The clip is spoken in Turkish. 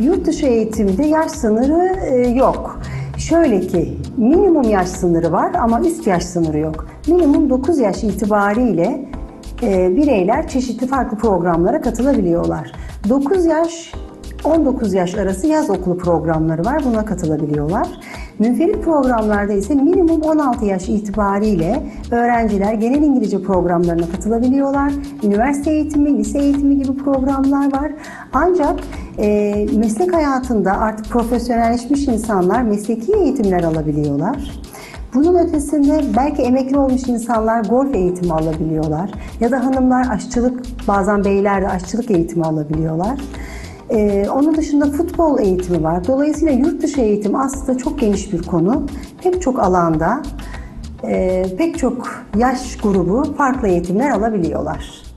Yurt dışı eğitimde yaş sınırı e, yok. Şöyle ki minimum yaş sınırı var ama üst yaş sınırı yok. Minimum 9 yaş itibariyle e, bireyler çeşitli farklı programlara katılabiliyorlar. 9 yaş 19 yaş arası yaz okulu programları var. Buna katılabiliyorlar. Münferit programlarda ise minimum 16 yaş itibariyle öğrenciler genel İngilizce programlarına katılabiliyorlar. Üniversite eğitimi, lise eğitimi gibi programlar var. Ancak e, meslek hayatında artık profesyonelleşmiş insanlar mesleki eğitimler alabiliyorlar. Bunun ötesinde belki emekli olmuş insanlar golf eğitimi alabiliyorlar. Ya da hanımlar aşçılık, bazen beyler de aşçılık eğitimi alabiliyorlar. Ee, onun dışında futbol eğitimi var. Dolayısıyla yurt dışı eğitim aslında çok geniş bir konu. Pek çok alanda, e, pek çok yaş grubu farklı eğitimler alabiliyorlar.